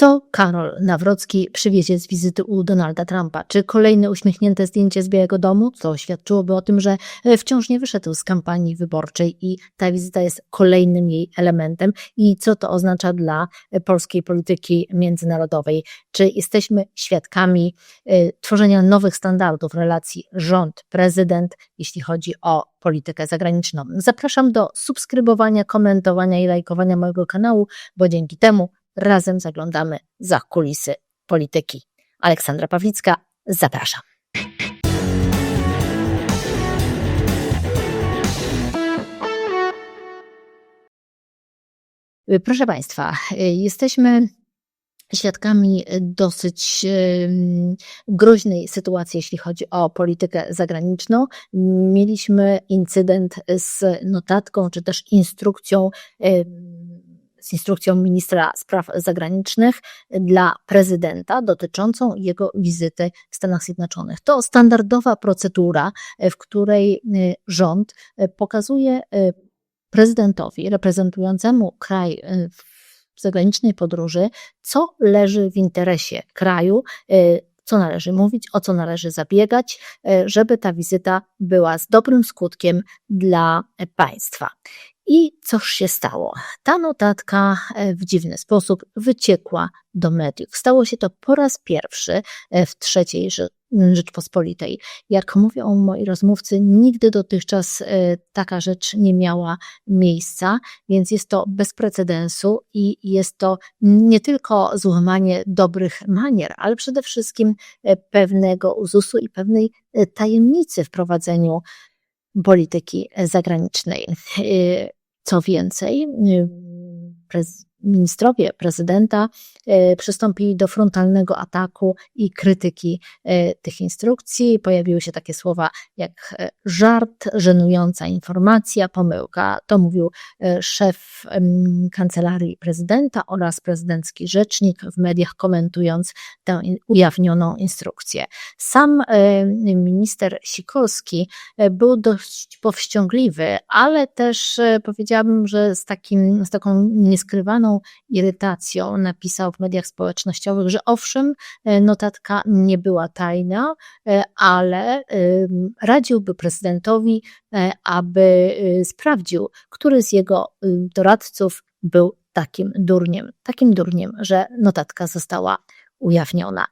Co Karol Nawrocki przywiezie z wizyty u Donalda Trumpa? Czy kolejne uśmiechnięte zdjęcie z Białego Domu? Co świadczyłoby o tym, że e, wciąż nie wyszedł z kampanii wyborczej i ta wizyta jest kolejnym jej elementem? I co to oznacza dla e, polskiej polityki międzynarodowej? Czy jesteśmy świadkami e, tworzenia nowych standardów relacji rząd-prezydent, jeśli chodzi o politykę zagraniczną? Zapraszam do subskrybowania, komentowania i lajkowania mojego kanału, bo dzięki temu razem zaglądamy za kulisy polityki. Aleksandra Pawlicka, zapraszam. Proszę Państwa, jesteśmy świadkami dosyć groźnej sytuacji, jeśli chodzi o politykę zagraniczną. Mieliśmy incydent z notatką, czy też instrukcją z instrukcją ministra spraw zagranicznych dla prezydenta dotyczącą jego wizyty w Stanach Zjednoczonych. To standardowa procedura, w której y, rząd y, pokazuje y, prezydentowi reprezentującemu kraj w zagranicznej podróży, co leży w interesie kraju, co należy mówić, o co należy zabiegać, żeby ta wizyta była z dobrym skutkiem dla państwa. I cóż się stało? Ta notatka e, w dziwny sposób wyciekła do mediów. Stało się to po raz pierwszy e, w trzeciej Rzeczpospolitej. Jak mówią moi rozmówcy, nigdy dotychczas e, taka rzecz nie miała miejsca, więc jest to bez precedensu i jest to nie tylko złamanie dobrych manier, ale przede wszystkim pewnego uzusu i pewnej tajemnicy w prowadzeniu polityki zagranicznej. Co więcej, y, ministrowie prezydenta e, przystąpili do frontalnego ataku i krytyki e, tych instrukcji. Pojawiły się takie słowa jak e, żart, żenująca informacja, pomyłka. To mówił szef kancelarii prezydenta oraz prezydencki rzecznik w mediach komentując tę ujawnioną instrukcję. Sam minister Sikorski był dość powściągliwy, ale też powiedziałabym, że z, takim, z taką nieskrywaną irytacją napisał w mediach społecznościowych, że owszem, e, notatka nie była tajna, e, ale radziłby prezydentowi, e, aby sprawdził, który z jego doradców był takim durniem, takim durniem, że notatka została ujawniona.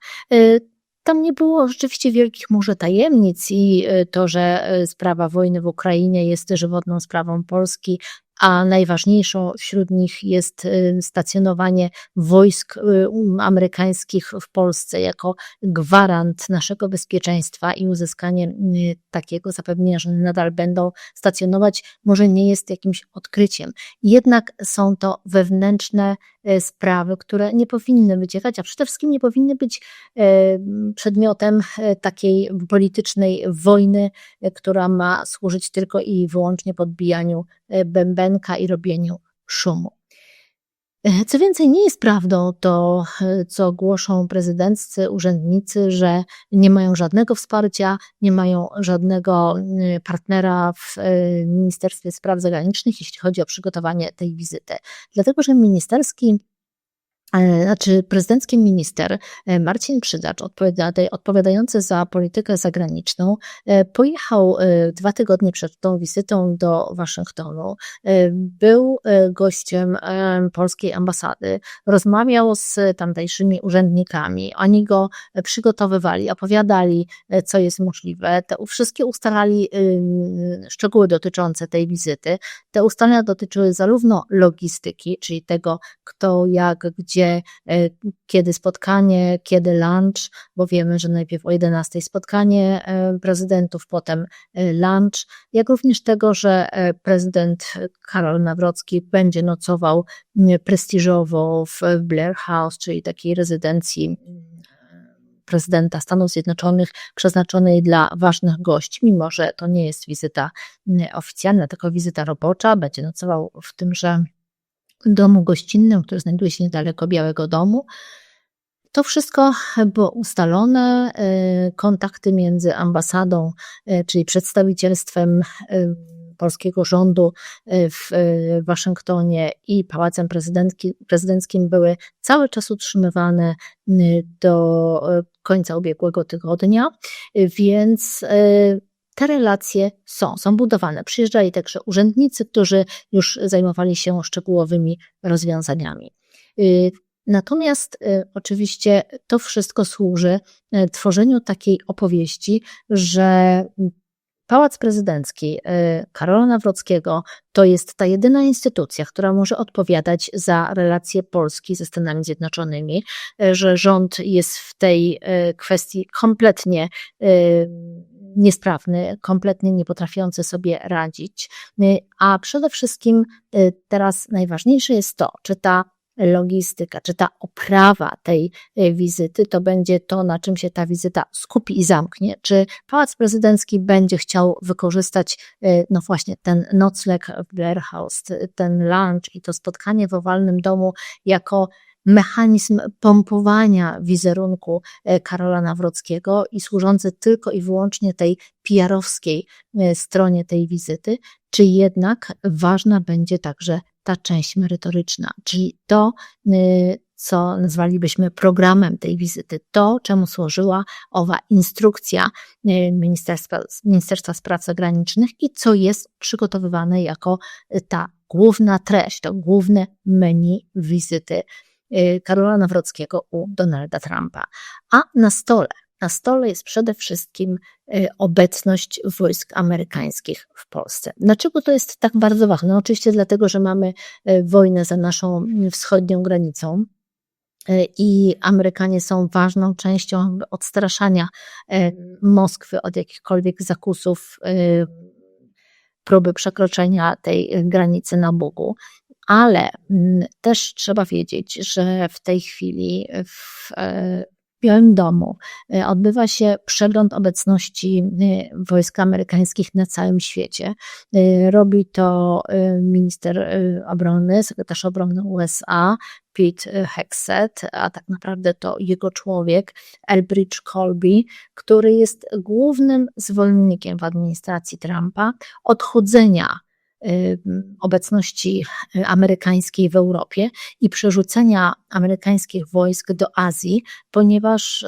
Tam nie było rzeczywiście wielkich może tajemnic i to, że sprawa wojny w Ukrainie jest żywotną sprawą Polski, a najważniejszą wśród nich jest y, stacjonowanie wojsk y, amerykańskich w Polsce jako gwarant naszego bezpieczeństwa i uzyskanie y, takiego zapewnienia, że nadal będą stacjonować, może nie jest jakimś odkryciem. Jednak są to wewnętrzne sprawy, które nie powinny wyciekać, a przede wszystkim nie powinny być przedmiotem takiej politycznej wojny, która ma służyć tylko i wyłącznie podbijaniu bębenów i robieniu szumu. E, co więcej, nie jest prawdą to, e, co głoszą prezydenccy urzędnicy, że nie mają żadnego wsparcia, nie mają żadnego e, partnera w Ministerstwie Spraw Zagranicznych, jeśli chodzi o przygotowanie tej wizyty. Dlatego, że ministerski E, znaczy prezydencki minister e, Marcin Przydacz, odpowiadający za politykę zagraniczną, e, pojechał dwa tygodnie przed tą wizytą do Waszyngtonu. Był gościem polskiej ambasady, rozmawiał z tamtejszymi urzędnikami. Oni go przygotowywali, opowiadali, co jest możliwe. Te wszystkie ustalali szczegóły dotyczące tej wizyty. Te ustalenia dotyczyły zarówno logistyki, czyli tego, kto, jak, gdzie, gdzie, e, kiedy spotkanie, kiedy lunch, bo wiemy, że najpierw o 11 spotkanie e, prezydentów, potem e, lunch, jak również tego, że prezydent Karol Nawrocki będzie nocował prestiżowo w Blair House, czyli takiej rezydencji prezydenta Stanów Zjednoczonych przeznaczonej dla ważnych gości, mimo że to nie jest wizyta oficjalna, tylko wizyta robocza. Będzie nocował w tymże domu gościnnym, który znajduje się niedaleko Białego Domu. To wszystko było ustalone. E, kontakty między ambasadą, e, czyli przedstawicielstwem e, polskiego rządu w Waszyngtonie i Pałacem Prezydenckim były cały czas utrzymywane do końca ubiegłego tygodnia, więc te relacje są, są budowane. Przyjeżdżali także urzędnicy, którzy już zajmowali się szczegółowymi rozwiązaniami. Y, natomiast y, oczywiście to wszystko służy y, tworzeniu takiej opowieści, że Pałac Prezydencki Karola Nawrockiego to jest ta jedyna instytucja, która może odpowiadać za relacje Polski ze Stanami Zjednoczonymi, że rząd jest w tej kwestii kompletnie niesprawny, kompletnie nie potrafiący sobie radzić. A przede wszystkim y, teraz najważniejsze jest to, czy ta logistyka, czy ta oprawa tej y, wizyty to będzie to, na czym się ta wizyta skupi i zamknie, czy Pałac Prezydencki będzie chciał wykorzystać, y, no właśnie, ten nocleg w Blair House, ten lunch i to spotkanie w owalnym domu jako mechanizm pompowania wizerunku e, Karola Nawrockiego i służący tylko i wyłącznie tej PR-owskiej e, stronie tej wizyty, czy jednak ważna będzie także ta część merytoryczna, czyli to, e, co nazwalibyśmy programem tej wizyty, to, czemu służyła owa instrukcja Ministerstwa, Ministerstwa Spraw Zagranicznych i co jest przygotowywane jako ta główna treść, to główne menu wizyty Karola Nawrockiego u Donalda Trumpa. A na stole, na stole jest przede wszystkim y, obecność wojsk amerykańskich w Polsce. Dlaczego to jest tak bardzo ważne? No oczywiście dlatego, że mamy y, wojnę za naszą wschodnią granicą. I Amerykanie są ważną częścią odstraszania Moskwy od jakichkolwiek zakusów, próby przekroczenia tej granicy na Bogu ale mm, też trzeba wiedzieć, że w tej chwili w e, Białym Domu e, odbywa się przegląd obecności e, wojsk amerykańskich na całym świecie. Robi to minister obrony, sekretarz obrony USA, Pete Hexet, a tak naprawdę to jego człowiek, Elbridge Colby, który jest głównym zwolennikiem w administracji Trumpa odchodzenia obecności y, amerykańskiej w Europie i przerzucenia amerykańskich wojsk do Azji, ponieważ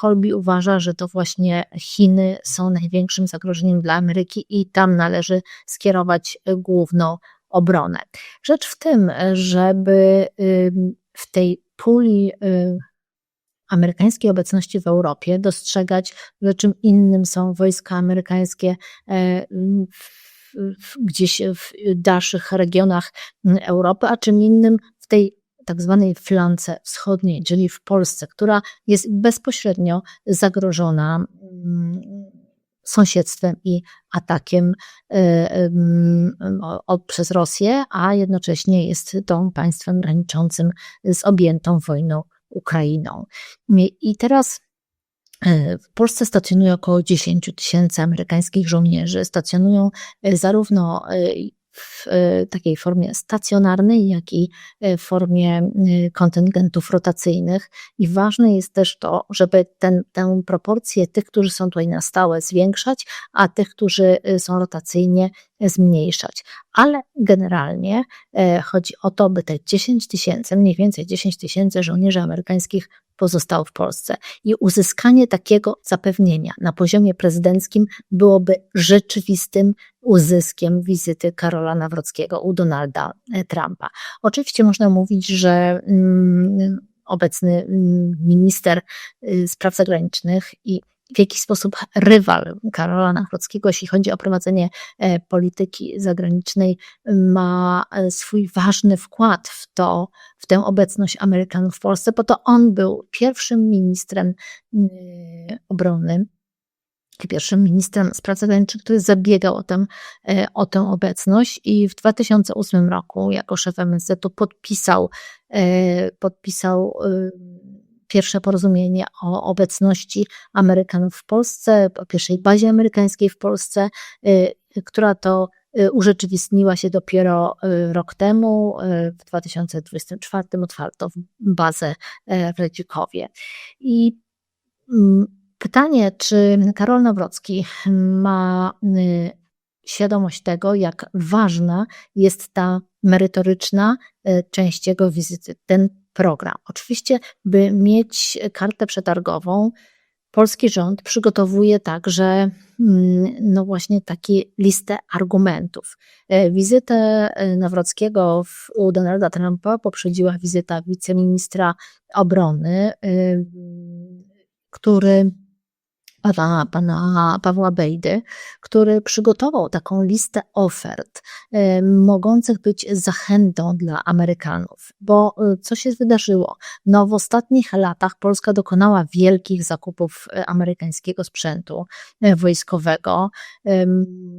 Colby uważa, że to właśnie Chiny są największym zagrożeniem dla Ameryki i tam należy skierować główną obronę. Rzecz w tym, żeby w tej puli amerykańskiej obecności w Europie dostrzegać, że czym innym są wojska amerykańskie e, w gdzieś w dalszych regionach Europy, a czym innym w tej tak zwanej flance wschodniej, czyli w Polsce, która jest bezpośrednio zagrożona mm, sąsiedztwem i atakiem e, przez Rosję, a jednocześnie jest tą państwem graniczącym z objętą wojną Ukrainą. I teraz w Polsce stacjonuje około 10 tysięcy amerykańskich żołnierzy. Stacjonują e, zarówno e, w takiej formie stacjonarnej, jak i w formie kontyngentów rotacyjnych. I ważne jest też to, żeby ten, tę proporcję tych, którzy są tutaj na stałe, zwiększać, a tych, którzy są rotacyjnie, zmniejszać. Ale generalnie chodzi o to, by te 10 tysięcy, mniej więcej 10 tysięcy żołnierzy amerykańskich pozostał w Polsce. I uzyskanie takiego zapewnienia na poziomie prezydenckim byłoby rzeczywistym uzyskiem wizyty Karola Nawrockiego u Donalda e, Trumpa. Oczywiście można mówić, że mm, obecny mm, minister y, spraw zagranicznych i w jakiś sposób rywal Karola Nachrockiego, jeśli chodzi o prowadzenie e, polityki zagranicznej, ma e, swój ważny wkład w to, w tę obecność Amerykanów w Polsce, bo to on był pierwszym ministrem obrony pierwszym ministrem spraw zagranicznych, który zabiegał o e, o tę obecność i w 2008 roku jako szef MSZ-u podpisał, podpisał pierwsze porozumienie o obecności Amerykanów w Polsce, o pierwszej bazie amerykańskiej w Polsce, y, która to y, urzeczywistniła się dopiero y, rok temu. W 2024 otwarto bazę w Redzikowie. I mm, pytanie, czy Karol Nawrocki ma świadomość tego, jak ważna jest ta merytoryczna część jego wizyty, ten program. Oczywiście, by mieć kartę przetargową, polski rząd przygotowuje także mm, no właśnie takie listę argumentów. E, wizytę e, Nawrockiego u Donalda Trumpa poprzedziła wizyta wiceministra obrony, e, który pana, pana Pawła Bejdy, który przygotował taką listę ofert y, mogących być zachętą dla Amerykanów. Bo y, co się wydarzyło? No, w ostatnich latach Polska dokonała wielkich zakupów y, amerykańskiego sprzętu wojskowego.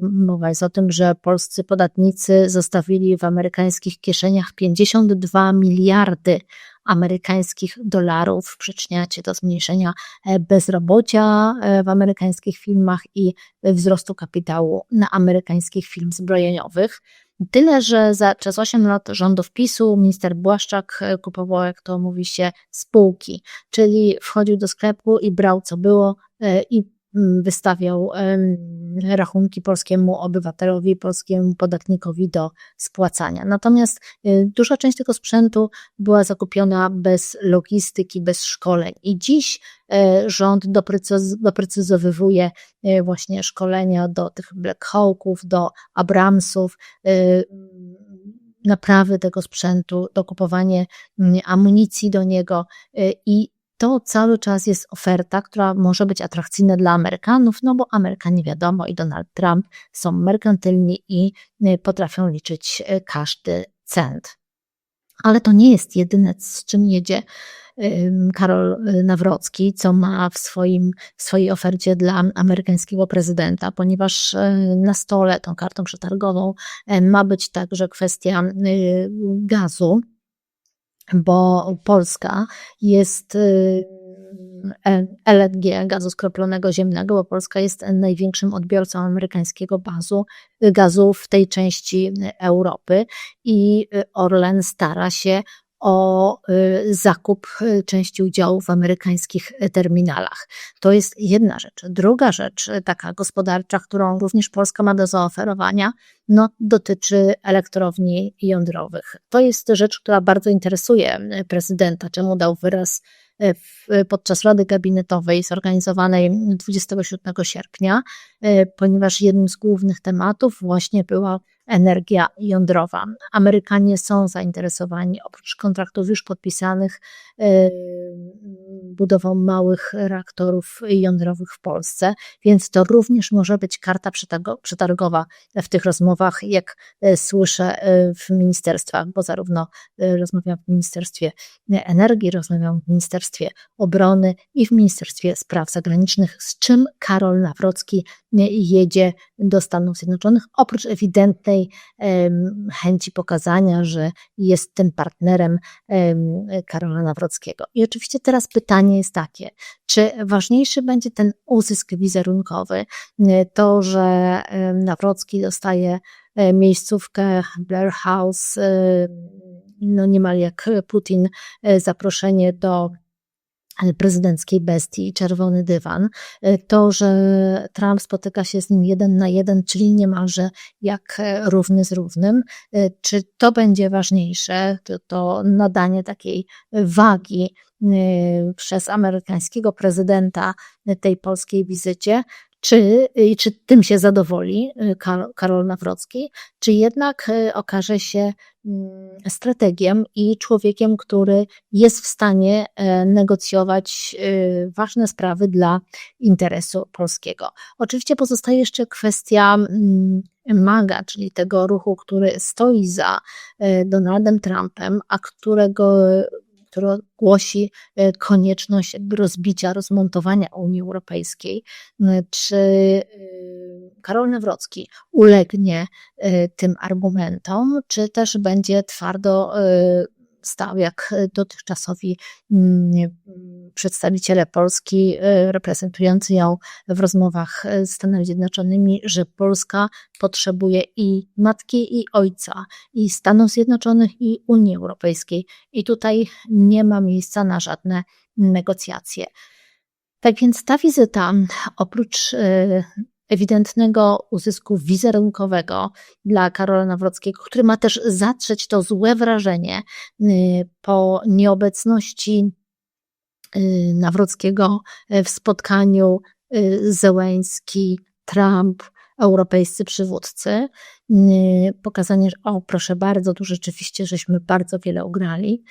Mowa jest o tym, że polscy podatnicy zostawili w amerykańskich kieszeniach 52 miliardy amerykańskich dolarów. Przyczyniacie do zmniejszenia e, bezrobocia e, w amerykańskich filmach i wzrostu kapitału na amerykańskich film zbrojeniowych. Tyle, że za, przez 8 lat rządów PiSu minister Błaszczak e, kupował, jak to mówi się, spółki, czyli wchodził do sklepu i brał co było i Mm, wystawiał rachunki polskiemu obywatelowi, polskiemu podatnikowi do spłacania. Natomiast y, duża część tego sprzętu była zakupiona bez logistyki, bez szkoleń. I dziś e, rząd doprecyzowywuje e, właśnie szkolenia do tych Black Hawków, do Abramsów, naprawy tego sprzętu, dokupowanie mm, amunicji do niego i to cały czas jest oferta, która może być atrakcyjna dla Amerykanów, no bo Amerykanie wiadomo i Donald Trump są merkantylni i y, potrafią liczyć y, każdy cent. Ale to nie jest jedyne, z czym jedzie Karol y, Nawrocki, co ma w, swoim, w swojej ofercie dla amerykańskiego prezydenta, ponieważ na stole tą kartą przetargową ma być także kwestia gazu bo Polska jest y, LNG, gazu skroplonego ziemnego, bo Polska jest największym odbiorcą amerykańskiego bazu, gazu w tej części Europy i Orlen stara się o y, zakup y, części udziałów w amerykańskich terminalach. To jest jedna rzecz. Druga rzecz, taka gospodarcza, którą również Polska ma do zaoferowania, no, dotyczy elektrowni jądrowych. To jest rzecz, która bardzo interesuje prezydenta, czemu dał wyraz podczas Rady Gabinetowej zorganizowanej 27 sierpnia, ponieważ jednym z głównych tematów właśnie była energia jądrowa. Amerykanie są zainteresowani, oprócz kontraktów już podpisanych, e, budową małych reaktorów jądrowych w Polsce, więc to również może być karta przetargowa w tych rozmowach, jak e, słyszę e, w ministerstwach, bo zarówno rozmawiam w Ministerstwie Energii, rozmawiam w Ministerstwie Obrony i w Ministerstwie Spraw Zagranicznych, z czym Karol Nawrocki jedzie do Stanów Zjednoczonych, oprócz ewidentnej chęci pokazania, że jest tym partnerem Karola Nawrockiego. I oczywiście teraz pytanie jest takie, czy ważniejszy będzie ten uzysk wizerunkowy, to, że Nawrocki dostaje e, miejscówkę Blair House, no niemal jak Putin, e, zaproszenie do prezydenckiej bestii, czerwony dywan, e, to, że Trump spotyka się z nim jeden na jeden, czyli niemalże jak e, równy z równym, e, czy to będzie ważniejsze, to, to nadanie takiej wagi przez amerykańskiego prezydenta tej polskiej wizycie, czy, czy tym się zadowoli y, Karol Nawrocki, czy jednak y, okaże się mm, strategiem i człowiekiem, który jest w stanie e, negocjować y, ważne sprawy dla interesu polskiego. Oczywiście pozostaje jeszcze kwestia mm, MAGA, czyli tego ruchu, który stoi za Donaldem Trumpem, a którego który głosi e, konieczność rozbicia, rozmontowania Unii Europejskiej. E, czy e, Karol Nawrocki ulegnie tym argumentom, czy też będzie twardo stał jak dotychczasowi mm, przedstawiciele Polski y, reprezentujący ją w rozmowach z Stanami Zjednoczonymi, że Polska potrzebuje i matki, i ojca, i Stanów Zjednoczonych, i Unii Europejskiej. I tutaj nie ma miejsca na żadne negocjacje. Tak więc ta wizyta, oprócz ewidentnego uzysku wizerunkowego dla Karola Nawrockiego, który ma też zatrzeć to złe wrażenie y, po nieobecności y, Nawrockiego w spotkaniu y, Zełęński, Trump, europejscy przywódcy. Pokazanie, że o proszę bardzo, tu rzeczywiście żeśmy bardzo wiele ugrali.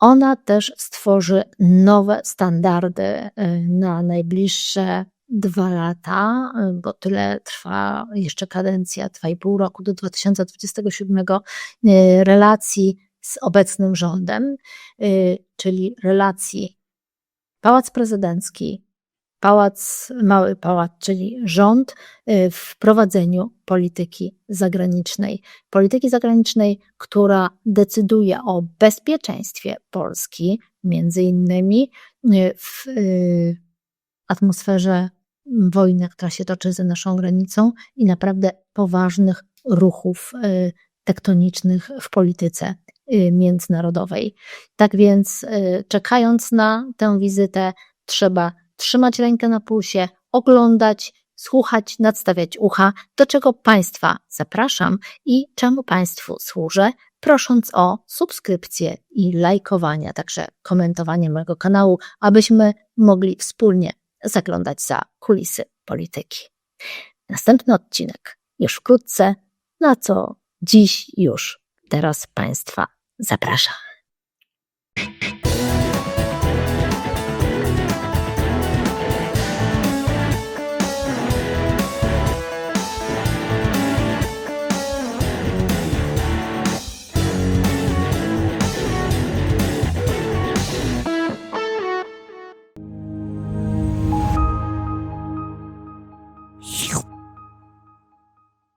Ona też stworzy nowe standardy na najbliższe dwa lata, bo tyle trwa jeszcze kadencja, dwa i pół roku do 2027 y, relacji z obecnym rządem, y, czyli relacji Pałac Prezydencki, Pałac, Mały Pałac, czyli rząd y, w prowadzeniu polityki zagranicznej. Polityki zagranicznej, która decyduje o bezpieczeństwie Polski, między innymi w atmosferze wojny, która się toczy za naszą granicą i naprawdę poważnych ruchów y, tektonicznych w polityce y, międzynarodowej. Tak więc, y, czekając na tę wizytę, trzeba trzymać rękę na pulsie, oglądać, słuchać, nadstawiać ucha, do czego Państwa zapraszam i czemu Państwu służę, prosząc o subskrypcję i lajkowanie, także komentowanie mojego kanału, abyśmy mogli wspólnie zaglądać za kulisy polityki. Następny odcinek już wkrótce, na co dziś już teraz Państwa zapraszam.